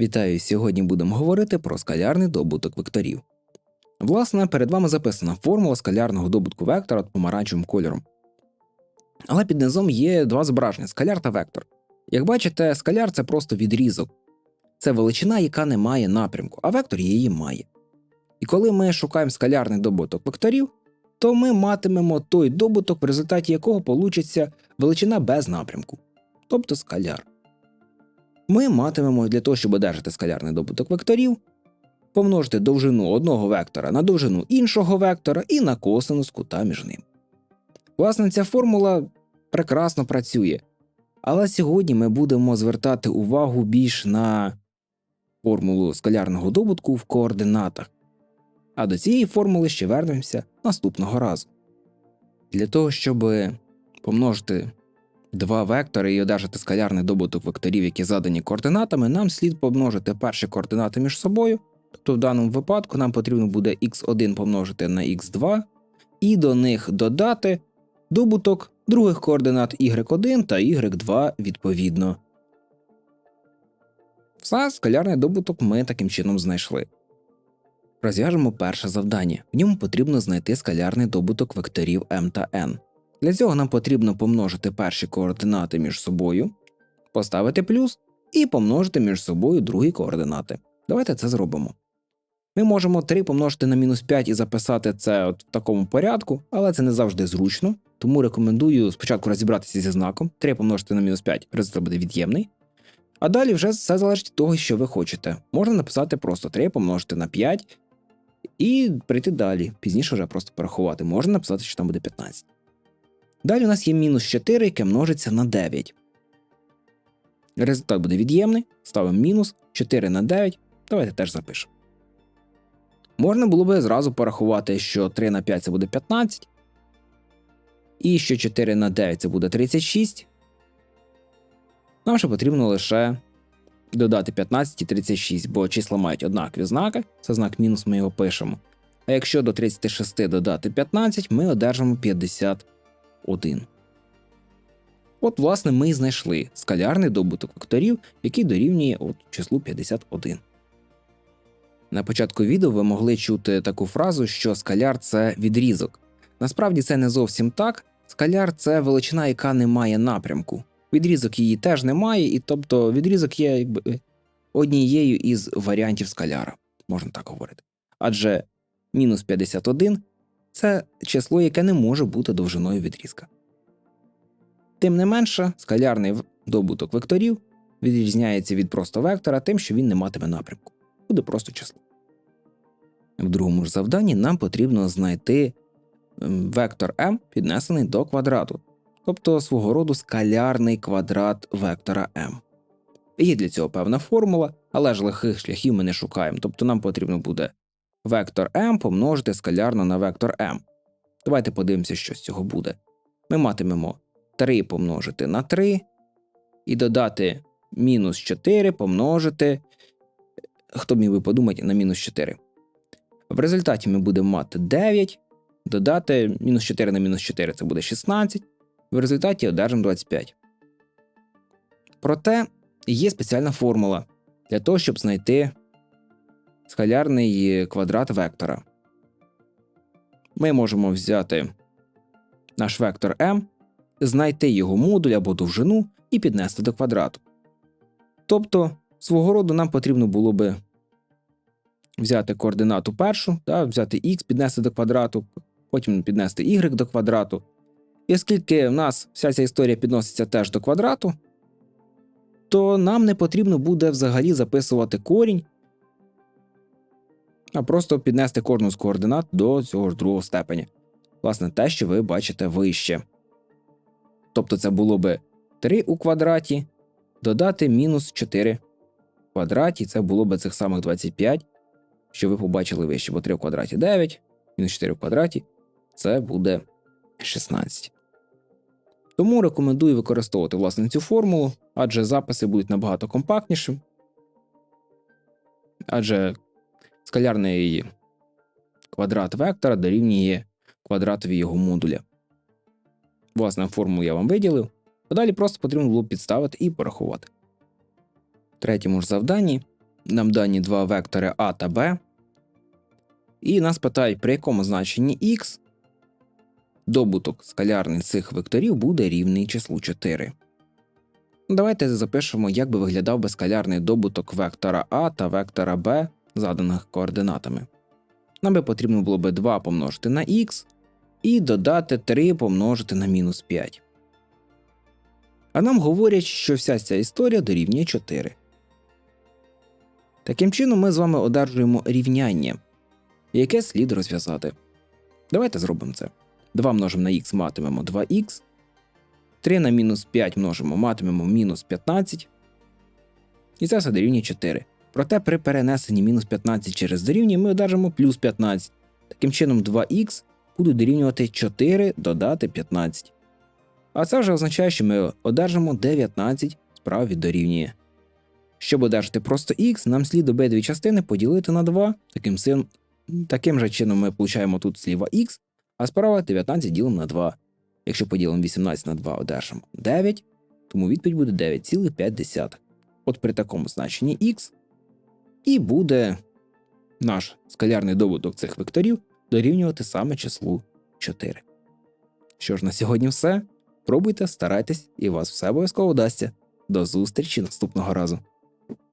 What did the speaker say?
Вітаю! Сьогодні будемо говорити про скалярний добуток векторів. Власне, перед вами записана формула скалярного добутку вектора помаранчевим кольором. Але під низом є два зображення скаляр та вектор. Як бачите, скаляр це просто відрізок, це величина, яка не має напрямку, а вектор її має. І коли ми шукаємо скалярний добуток векторів, то ми матимемо той добуток, в результаті якого получиться величина без напрямку, тобто скаляр. Ми матимемо для того, щоб одержати скалярний добуток векторів, помножити довжину одного вектора на довжину іншого вектора і на косинус кута між ним. Власне, ця формула прекрасно працює. Але сьогодні ми будемо звертати увагу більш на формулу скалярного добутку в координатах. А до цієї формули ще вернемося наступного разу. Для того, щоб помножити два вектори і одержати скалярний добуток векторів, які задані координатами, нам слід помножити перші координати між собою. Тобто в даному випадку нам потрібно буде x1 помножити на x2, і до них додати добуток других координат y1 та y2 відповідно. Все, скалярний добуток ми таким чином знайшли. Розв'яжемо перше завдання. В ньому потрібно знайти скалярний добуток векторів m та n. Для цього нам потрібно помножити перші координати між собою, поставити плюс і помножити між собою другі координати. Давайте це зробимо. Ми можемо 3 помножити на мінус 5 і записати це от в такому порядку, але це не завжди зручно, тому рекомендую спочатку розібратися зі знаком. 3 помножити на мінус 5, результат буде від'ємний. А далі вже все залежить від того, що ви хочете. Можна написати просто 3 помножити на 5 і прийти далі. Пізніше вже просто порахувати. Можна написати, що там буде 15. Далі у нас є мінус 4, яке множиться на 9. Результат буде від'ємний. Ставимо мінус 4 на 9. Давайте теж запишемо. Можна було би зразу порахувати, що 3 на 5 це буде 15. І що 4 на 9 це буде 36. Нам ще потрібно лише додати 15 і 36, бо числа мають однакові знаки, це знак мінус ми його пишемо. А якщо до 36 додати 15, ми одержимо 51. От, власне, ми і знайшли скалярний добуток векторів, який дорівнює от числу 51. На початку відео ви могли чути таку фразу, що скаляр це відрізок. Насправді це не зовсім так. Скаляр це величина, яка не має напрямку. Відрізок її теж немає, і тобто відрізок є якби однією із варіантів скаляра, можна так говорити. Адже мінус 51 це число, яке не може бути довжиною відрізка. Тим не менше, скалярний добуток векторів відрізняється від просто вектора тим, що він не матиме напрямку. Буде просто число. В другому ж завданні нам потрібно знайти вектор m піднесений до квадрату, тобто свого роду скалярний квадрат вектора m. Є для цього певна формула, але ж лихих шляхів ми не шукаємо, тобто нам потрібно буде вектор m помножити скалярно на вектор m. Давайте подивимося, що з цього буде. Ми матимемо 3 помножити на 3 і додати мінус 4 помножити. Хто міг би подумати на мінус 4. В результаті ми будемо мати 9, додати мінус 4 на мінус 4 це буде 16. В результаті одержимо 25. Проте є спеціальна формула для того, щоб знайти скалярний квадрат вектора. Ми можемо взяти наш вектор m, знайти його модуль або довжину і піднести до квадрату. Тобто, свого роду нам потрібно було би взяти координату першу, да, взяти x, піднести до квадрату, потім піднести y до квадрату. І оскільки в нас вся ця історія підноситься теж до квадрату, то нам не потрібно буде взагалі записувати корінь, а просто піднести кожну з координат до цього ж другого степеня. Власне, те, що ви бачите вище. Тобто це було би 3 у квадраті, додати мінус 4 в квадраті, це було б цих самих 25, що ви побачили вище, бо 3 в квадраті 9, мінус 4 в квадраті це буде 16. Тому рекомендую використовувати власне цю формулу, адже записи будуть набагато компактнішим. Адже скалярний квадрат вектора дорівнює квадратові його модуля. Власне, формулу я вам виділив, а далі просто потрібно було підставити і порахувати. В третьому ж завданні нам дані два вектори А та Б. І нас питають, при якому значенні х добуток скалярний цих векторів буде рівний числу 4. Давайте запишемо, як би виглядав би скалярний добуток вектора А та вектора Б, заданих координатами. Нам би потрібно було би 2 помножити на х і додати 3 помножити на мінус 5. А нам говорять, що вся ця історія дорівнює 4. Таким чином, ми з вами одержуємо рівняння, яке слід розв'язати. Давайте зробимо це. 2 множимо на х матимемо 2х, 3 на мінус 5 множимо матимемо мінус 15. І це все дорівнює 4. Проте при перенесенні мінус 15 через дорівнює ми одержимо плюс 15. Таким чином 2х будуть дорівнювати 4 додати 15. А це вже означає, що ми одержимо 19 справа від дорівнює. Щоб одержати просто х, нам слід обидві частини поділити на 2. Таким, син... Таким же чином ми отримуємо тут зліва х, а справа 19 ділимо на 2. Якщо поділимо 18 на 2, одержимо 9, тому відповідь буде 9,5. От при такому значенні х і буде наш скалярний добуток цих векторів дорівнювати саме числу 4. Що ж, на сьогодні все. Пробуйте, старайтесь, і у вас все обов'язково вдасться. До зустрічі наступного разу.